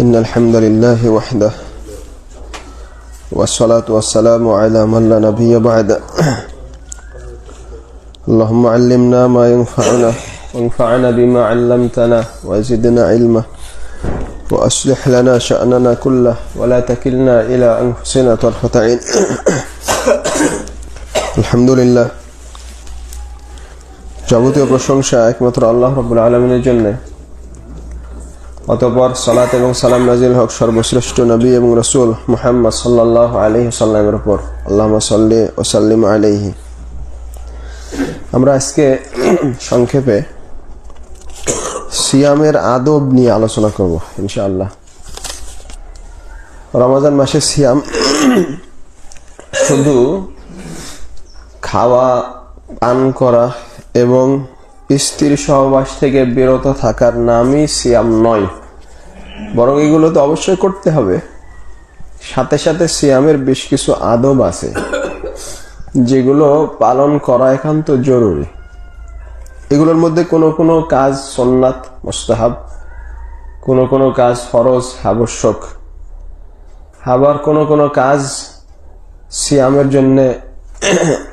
إن الحمد لله وحده والصلاة والسلام على من لا نبي بعد اللهم علمنا ما ينفعنا وانفعنا بما علمتنا وزدنا علما وأصلح لنا شأننا كله ولا تكلنا إلى أنفسنا طرفة عين الحمد لله যাবতীয় প্রশংসা একমাত্র আল্লাহ রব্বুল আলমিনের জন্য অতপর সালাত এবং সালাম নাজিল হক সর্বশ্রেষ্ঠ নবী এবং রসুল মুহাম্মদ সাল্লাহ আলহি সাল্লামের উপর। আল্লাহ সাল্লি ও সাল্লিম আলহি আমরা আজকে সংক্ষেপে সিয়ামের আদব নিয়ে আলোচনা করব, ইনশাআল্লাহ। রমাজান মাসে সিয়াম শুধু খাওয়া, পান করা এবং স্ত্রীর সহবাস থেকে বিরত থাকার নামই সিয়াম নয়। বরং এগুলো তো অবশ্যই করতে হবে। সাথে সাথে সিয়ামের বেশ কিছু আদব আছে, যেগুলো পালন করা একান্ত জরুরি। এগুলোর মধ্যে কোনো কোনো কাজ সন্ন্যাত মোস্তাহাব, কোনো কোনো কাজ ফরজ, আবশ্যক। আবার কোনো কোনো কাজ সিয়ামের জন্যে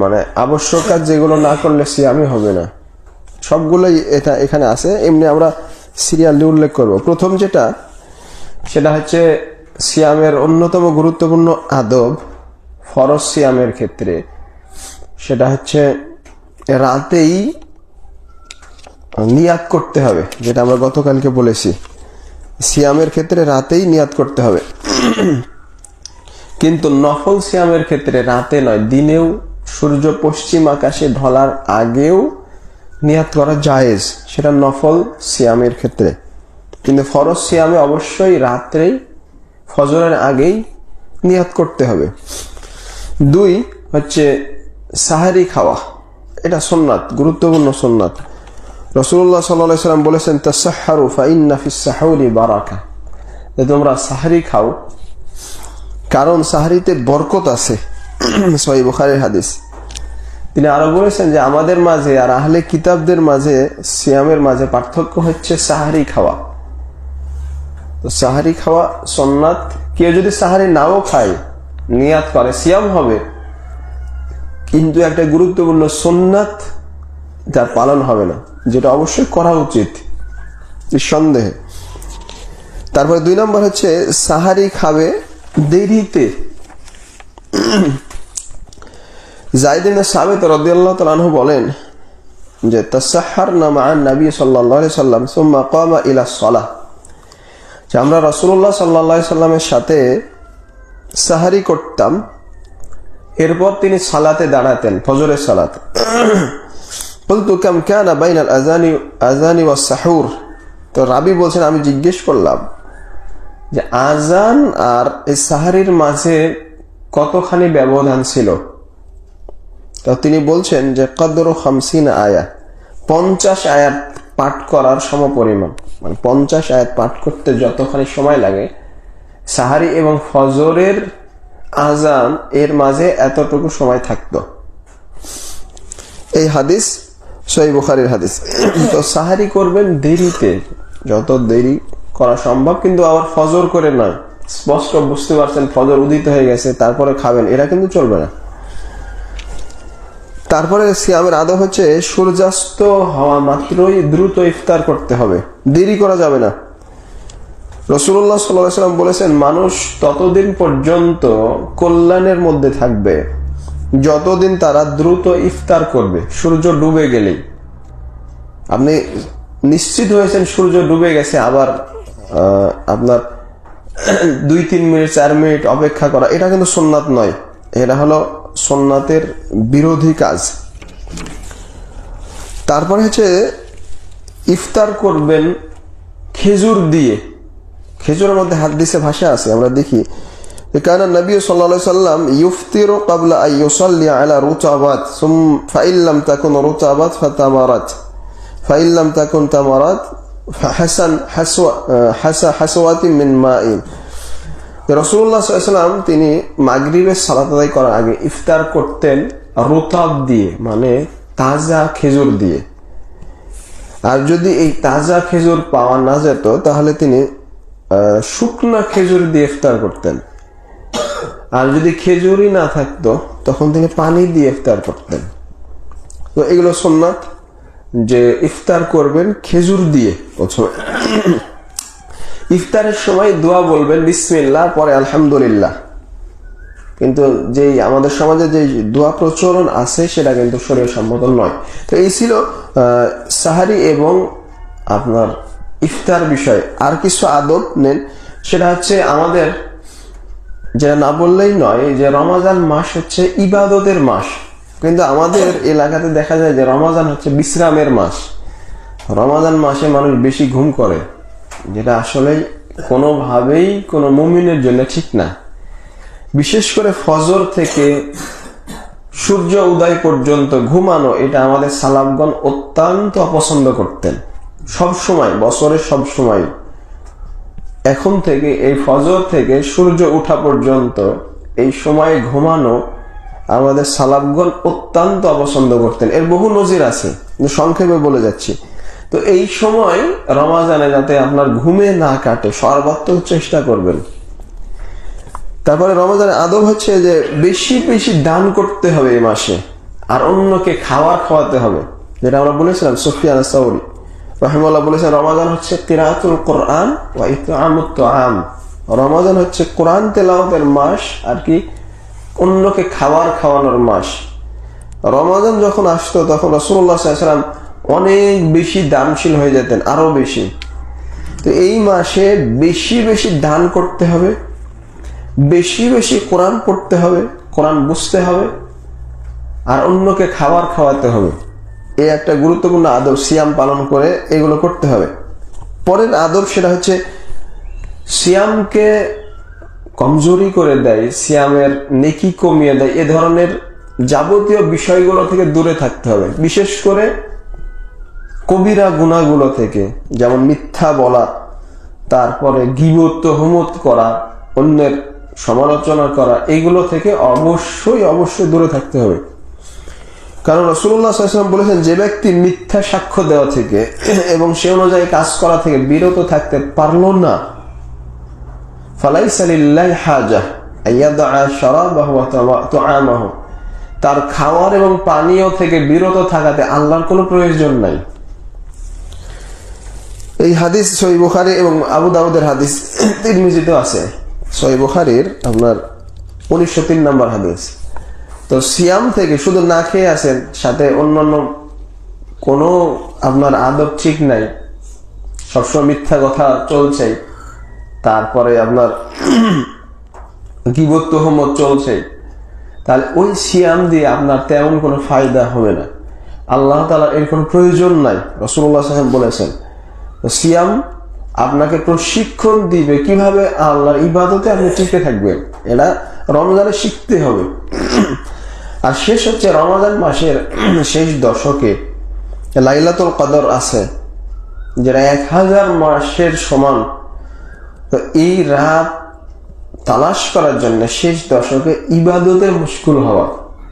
মানে আবশ্যক কাজ যেগুলো না করলে সিয়ামই হবে না। সবগুলোই এটা এখানে আছে। এমনি আমরা সিরিয়ালি উল্লেখ করব। প্রথম যেটা সেটা হচ্ছে সিয়ামের অন্যতম গুরুত্বপূর্ণ আদব ফরজ সিয়ামের ক্ষেত্রে। সেটা হচ্ছে রাতেই নিয়াত করতে হবে, যেটা আমরা গতকালকে বলেছি। সিয়ামের ক্ষেত্রে রাতেই নিয়াত করতে হবে। কিন্তু নফল সিয়ামের ক্ষেত্রে রাতে নয়, দিনেও সূর্য পশ্চিম আকাশে ঢলার আগেও নিয়াত করা জায়েজ, সেটা নফল সিয়ামের ক্ষেত্রে। কিন্তু ফরজ সিয়ামে অবশ্যই রাত্রেই, ফজরের আগেই নিয়াত করতে হবে। দুই হচ্ছে সাহারি খাওয়া। এটা সোননাথ গুরুত্বপূর্ণ সোননাথ রসুল্লাহ সাল্লাহ সাল্লাম বলেছেন বারাকা। যে তোমরা সাহারি খাও, কারণ সাহারিতে বরকত আছে। সহি হাদিস। তিনি আরও বলেছেন যে, আমাদের মাঝে আর আহলে কিতাবদের মাঝে, সিয়ামের মাঝে পার্থক্য হচ্ছে সাহারি খাওয়া। তো সাহারি খাওয়া সন্ন্যাত। কেউ যদি সাহারি নাও খায়, নিয়াত করে, সিয়াম হবে। কিন্তু একটা গুরুত্বপূর্ণ সোননাথ তার পালন হবে না, যেটা অবশ্যই করা উচিত, নিঃসন্দেহে। তারপরে দুই নম্বর হচ্ছে, সাহারি খাবে দেরিতে। জাইদিন সাবেত রদিয়াল্লাহ তালাহ বলেন যে তাসাহার নামা নবী সাল্লাহ সাল্লাম সুম্মা কমা ইলা সলাহ। যে আমরা রসুল্লাহ সাল্লাহ সাল্লামের সাথে সাহারি করতাম, এরপর তিনি সালাতে দাঁড়াতেন, ফজরের সালাত। বলতো, কেম কেন বাইনাল আজানি আজানি ওয়া সাহুর? তো রাবি বলছেন, আমি জিজ্ঞেস করলাম যে আজান আর এই সাহারির মাঝে কতখানি ব্যবধান ছিল? তো তিনি বলছেন যে, কদর হামসিন আয়া পঞ্চাশ আয়াত পাঠ করার সম পরিমাণ মানে পঞ্চাশ আয়াত পাঠ করতে যতখানি সময় লাগে, সাহারি এবং ফজরের আজান এর মাঝে এতটুকু সময় থাকত। এই হাদিস সই বুখারির হাদিস। তো সাহারি করবেন দেরিতে, যত দেরি করা সম্ভব, কিন্তু আবার ফজর করে নয়। স্পষ্ট বুঝতে পারছেন, ফজর উদিত হয়ে গেছে, তারপরে খাবেন এরা কিন্তু চলবে না। তারপরে সিয়ামের আদব হচ্ছে সূর্যাস্ত হওয়া মাত্রই দ্রুত ইফতার করতে হবে। দেরি করা যাবে না। রসুল্লাহ সাল্লাম বলেছেন, মানুষ ততদিন পর্যন্ত কল্যাণের মধ্যে থাকবে। যতদিন তারা দ্রুত ইফতার করবে, সূর্য ডুবে গেলেই। আপনি নিশ্চিত হয়েছেন সূর্য ডুবে গেছে, আবার আপনার দুই তিন মিনিট, চার মিনিট অপেক্ষা করা, এটা কিন্তু সোননাথ নয়। এটা হলো সন্ন্যাতের বিরোধী কাজ। তারপরে হচ্ছে ইফতার করবেন খেজুর দিয়ে। খেজুরের মধ্যে দিছে ভাষা আছে, আমরা দেখি। কানা নবী সাল্লা সাল্লাম ইউফতির কাবলা আইয়ুসাল্লি আলা রুতাবাত সুম ফাইল্লাম তাকুন রুতাবাত ফাতামারাত। ফাইল্লাম তাকুন তামারাত হাসান হাসওয়া হাসা হাসওয়াতি মিন মা রসুল্লাহ সাল্লাম তিনি মাগরিবের সালাত আদায় করার আগে ইফতার করতেন রোতাব দিয়ে মানে তাজা খেজুর দিয়ে। আর যদি এই তাজা খেজুর পাওয়া না যেত, তাহলে তিনি শুকনা খেজুর দিয়ে ইফতার করতেন। আর যদি খেজুরই না থাকতো, তখন তিনি পানি দিয়ে ইফতার করতেন। তো এগুলো সোননাথ যে ইফতার করবেন খেজুর দিয়ে প্রথমে। ইফতারের সময় দোয়া বলবেন, বিসমিল্লাহ, পরে আলহামদুলিল্লাহ। কিন্তু যেই আমাদের সমাজে যে দোয়া প্রচলন আছে, সেটা কিন্তু শরীর সম্মত নয়। তো এই ছিল সাহারি এবং আপনার ইফতার বিষয়। আর কিছু আদব নেন, সেটা হচ্ছে আমাদের, যেটা না বললেই নয়, যে রমাজান মাস হচ্ছে ইবাদতের মাস। কিন্তু আমাদের এলাকাতে দেখা যায় যে রমাজান হচ্ছে বিশ্রামের মাস। রমাজান মাসে মানুষ বেশি ঘুম করে। যেটা আসলে কোনোভাবেই কোনো মুমিনের জন্য ঠিক না। বিশেষ করে ফজর থেকে সূর্য উদয় পর্যন্ত ঘুমানো, এটা আমাদের সালামগণ অত্যন্ত অপছন্দ করতেন। সব সময় বছরের সব সময়। এখন থেকে, এই ফজর থেকে সূর্য উঠা পর্যন্ত এই সময় ঘুমানো আমাদের সালাবগণ অত্যন্ত অপছন্দ করতেন। এর বহু নজির আছে, সংক্ষেপে বলে যাচ্ছি। তো এই সময় রমাজানে যাতে আপনার ঘুমে না কাটে, সর্বাত্মক চেষ্টা করবেন। তারপরে রমাজানের আদব হচ্ছে যে বেশি বেশি দান করতে হবে এই মাসে, আর অন্যকে খাবার খাওয়াতে হবে। যেটা আমরা বলেছিলাম, সুফিয়ান সাউরি। রহিমাল্লাহ বলেছেন, রমাজান হচ্ছে কিরাতুল কোরআন আম রমাজান হচ্ছে কোরআন তেলাওয়াতের মাস, আর কি অন্যকে খাবার খাওয়ানোর মাস। রমাজান যখন আসতো, তখন রসুল্লাহ সাল্লাম অনেক বেশি দানশীল হয়ে যেতেন, আরও বেশি। তো এই মাসে বেশি বেশি দান করতে হবে, বেশি বেশি কোরআন পড়তে হবে, কোরআন বুঝতে হবে, আর অন্যকে খাবার খাওয়াতে হবে। এই একটা গুরুত্বপূর্ণ আদব, সিয়াম পালন করে এগুলো করতে হবে। পরের আদব সেটা হচ্ছে সিয়ামকে কমজোরি করে দেয়, সিয়ামের নেকি কমিয়ে দেয়, এ ধরনের যাবতীয় বিষয়গুলো থেকে দূরে থাকতে হবে। বিশেষ করে কবিরা গুণাগুলো থেকে, যেমন মিথ্যা বলা, তারপরে গিবত, হুমত করা, অন্যের সমালোচনা করা, এগুলো থেকে অবশ্যই অবশ্যই দূরে থাকতে হবে। কারণ রসুল্লাহ সাল্লাম বলেছেন, যে ব্যক্তি মিথ্যা সাক্ষ্য দেওয়া থেকে এবং সে অনুযায়ী কাজ করা থেকে বিরত থাকতে পারল না। ফালাইসালিল্লাহ হাজা তার খাওয়ার এবং পানীয় থেকে বিরত থাকাতে আল্লাহর কোনো প্রয়োজন নাই। এই হাদিস সই বুখারি এবং আবু দাউদের হাদিস তিরমিজিতেও আছে। সই বুখারির আপনার উনিশশো তিন নম্বর হাদিস। তো সিয়াম থেকে শুধু না খেয়ে আছেন, সাথে অন্যান্য কোনো আপনার আদব ঠিক নাই, সবসময় মিথ্যা কথা চলছে, তারপরে আপনার গিবত তহমত চলছে, তাহলে ওই সিয়াম দিয়ে আপনার তেমন কোনো ফায়দা হবে না। আল্লাহ তালা এর কোনো প্রয়োজন নাই রসুল্লাহ সাহেব বলেছেন। সিয়াম আপনাকে প্রশিক্ষণ দিবে কীভাবে আল্লাহর ইবাদতে আপনি টিকে থাকবেন। এটা রমজানে শিখতে হবে। আর শেষ হচ্ছে রমজান মাসের শেষ দশকে লাইলাতুল কদর আছে, যেটা এক হাজার মাসের সমান। তো এই রাত তালাশ করার জন্য শেষ দশকে ইবাদতে মুশকুল হওয়া।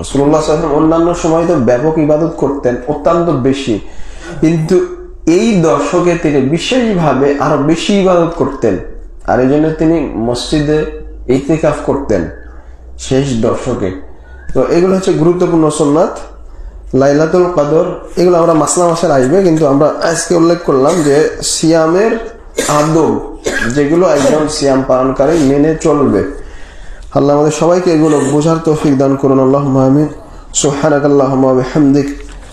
রসুল্লাহ অন্যান্য সময় তো ব্যাপক ইবাদত করতেন, অত্যন্ত বেশি। কিন্তু এই দশকে তিনি বিশেষভাবে আরও বেশি ইবাদত করতেন। আর এই জন্য তিনি মসজিদে ইতিকাফ করতেন শেষ দর্শকে। তো এগুলো হচ্ছে গুরুত্বপূর্ণ সোননাথ লাইলাতুল কদর, এগুলো আমরা মাসলা মাসের আসবে, কিন্তু আমরা আজকে উল্লেখ করলাম যে সিয়ামের আদব, যেগুলো একজন সিয়াম পালনকারী মেনে চলবে। আল্লাহ আমাদের সবাইকে এগুলো বোঝার তৌফিক দান করুন। আল্লাহ আমিন। সুবহানাক আল্লাহ ওয়া